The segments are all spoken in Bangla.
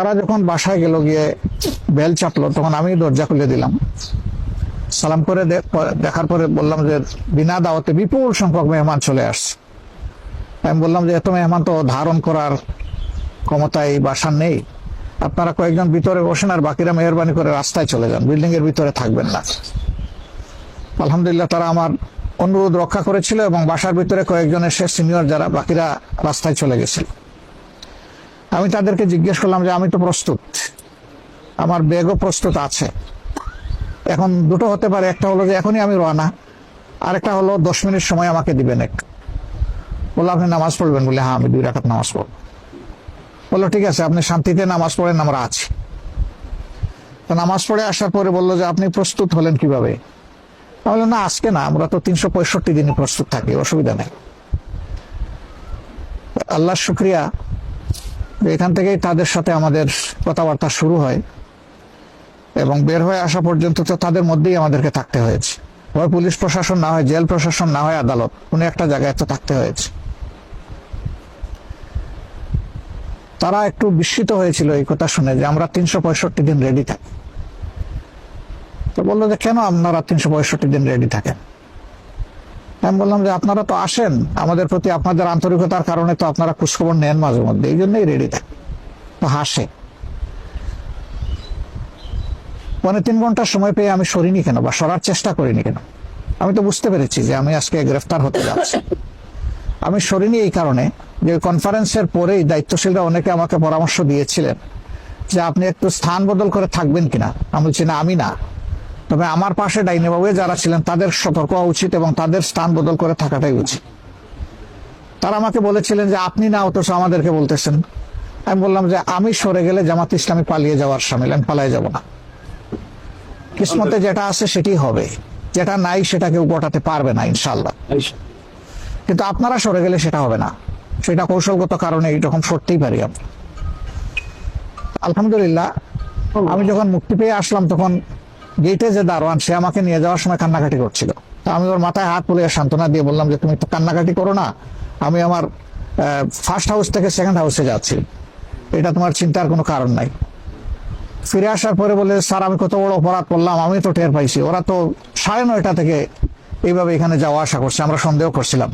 তারা যখন বাসায় গেল গিয়ে বেল চাপলো, তখন আমি দরজা খুলে দিলাম। সালাম করে দেখার পরে বললাম যে, বিনা দাওয়াতে বিপুল সংখ্যক মেহমান চলে আসছে। আমি বললাম যে, এত মেহমান তো ধারণ করার ক্ষমতা এই বাসার নেই। আপনারা কয়েকজন ভিতরে বসেন আর বাকিরা মেহরবানি করে রাস্তায় চলে যান। বিল্ডিং এর ভিতরে থাকবেন না। আলহামদুলিল্লাহ, তারা আমার অনুরোধ রক্ষা করেছিল এবং বাসার ভিতরে কয়েকজন এসে সিনিয়র যারা, বাকিরা রাস্তায় চলে গেছিল। আমি তাদেরকে জিজ্ঞেস করলাম যে আমি তো প্রস্তুত। আমার ব্যাগও প্রস্তুত আছে। এখন দুটো হতে পারে, একটা হলো যে এখনই আমি রওনা, আরেকটা হলো দশ মিনিট সময় আমাকে দিবেন একটু বলল, আপনি নামাজ পড়বেন? বলে হ্যাঁ আমি দুই রাখাত নামাজ পড়ব। বলল, ঠিক আছে, আপনি শান্তিতে নামাজ পড়েন, আমরা আছি। তো নামাজ পড়ে আসার পরে বলল যে, আপনি প্রস্তুত হলেন কীভাবে? আমি না, আজকে না, আমরা তো তিনশো পঁয়ষট্টি দিনই প্রস্তুত থাকি, অসুবিধা নেই। আল্লাহর শুক্রিয়া এখান থেকেই তাদের সাথে আমাদের কথাবার্তা শুরু হয় এবং বের হয়ে আসা পর্যন্ত তো তাদের মধ্যেই আমাদেরকে থাকতে হয়েছে। হয় পুলিশ প্রশাসন না হয়, জেল প্রশাসন না হয়, আদালত, কোনো একটা জায়গায় তো থাকতে হয়েছে। তারা একটু বিস্মিত হয়েছিল এই কথা শুনে যে আমরা তিনশো পঁয়ষট্টি দিন রেডি থাকি। তো বলল যে কেন আপনারা তিনশো পঁয়ষট্টি দিন রেডি থাকেন? আমি বললাম যে আপনারা তো আসেন। আমাদের প্রতি আপনাদের আন্তরিকতার কারণে তো আপনারা খোঁজখবর নেন মাঝে মধ্যে। এই জন্যই রেডি থাকে। হাসে। মানে তিন ঘণ্টার সময় পেয়ে আমি সরিনি কেন বা সরার চেষ্টা করিনি কেন? আমি তো বুঝতে পেরেছি যে আমি আজকে গ্রেফতার হতে যাচ্ছি। আমি সরিনি এই কারণে যে কনফারেন্সের পরেই দায়িত্বশীলরা অনেকে আমাকে পরামর্শ দিয়েছিলেন যে আপনি একটু স্থান বদল করে থাকবেন কিনা। আমি বলছি, না, আমি না। তবে আমার পাশে ডাইনেবাবু যারা ছিলেন তাদের সতর্ক হওয়া উচিত এবং তাদের স্থান বদল করে থাকাটাই উচিত। তারা আমাকে বলেছিলেন যে আপনি না অথচ আমাদেরকে বলতেছেন। আমি বললাম যে আমি সরে গেলে জামাত ইসলামী পালিয়ে যাওয়ার সামিল আমি পালিয়ে যাব না। কিসমতে যেটা আছে সেটি হবে। যেটা নাই সেটা কেউ গোটাতে পারবে না ইনশাল্লাহ কিন্তু আপনারা সরে গেলে সেটা হবে না। সেটা কৌশলগত কারণে এইরকম সরতেই পারি আমরা। আলহামদুলিল্লাহ আমি যখন মুক্তি পেয়ে আসলাম তখন গেটে যে দারোয়ান, সে আমাকে নিয়ে যাওয়ার সময় কান্নাকাটি করছিল। আমি ওর মাথায় হাত তুলে সান্ত্বনা দিয়ে বললাম যে, তুমি কান্নাকাটি করো না, আমি আমার ফার্স্ট হাউস থেকে সেকেন্ড হাউসে যাচ্ছি। এটা তোমার চিন্তার কোনো কারণ নাই। ফিরে আসার পরে বলে, স্যার, আমি কত বড় অপরাধ করলাম, আমি তো টের পাইছি। ওরা তো সাড়ে নয়টা থেকে এইভাবে এখানে যাওয়া আসা করছে, আমরা সন্দেহ করছিলাম।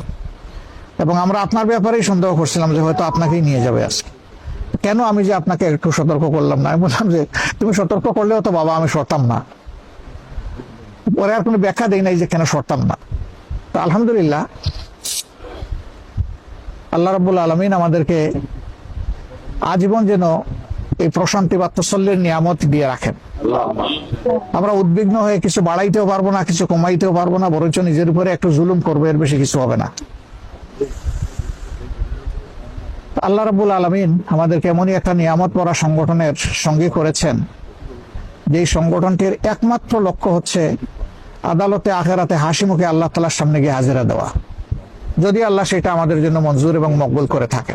এবং আমরা আপনার ব্যাপারেই সন্দেহ করছিলাম যে, হয়তো আপনাকেই নিয়ে যাবে আজকে। কেন আমি যে আপনাকে একটু সতর্ক করলাম না? আমি বললাম যে, তুমি সতর্ক করলেও তো বাবা, আমি সরতাম না। পরে আর কোনো ব্যাখ্যা দেই নাই যে কেন সরতাম না। তো আলহামদুলিল্লাহ, আল্লাহ রাব্বুল আলমিন আমাদেরকে আজীবন যেন এই প্রশান্তি বা তসল্যের নিয়ামত দিয়ে রাখেন। আমরা উদ্বিগ্ন হয়ে কিছু বাড়াইতেও পারব না, কিছু কমাইতেও পারব না, বরঞ্চ নিজের উপরে একটু জুলুম করবে, এর বেশি কিছু হবে না। আল্লাহ রাবুল আলমিন আমাদেরকে এমনই একটা নিয়ামত পড়া সংগঠনের সঙ্গে করেছেন যে সংগঠনটির একমাত্র লক্ষ্য হচ্ছে আদালতে, আখেরাতে হাসি মুখে আল্লাহ তালার সামনে গিয়ে হাজিরা দেওয়া। যদি আল্লাহ সেটা আমাদের জন্য মঞ্জুর এবং মকবুল করে থাকে।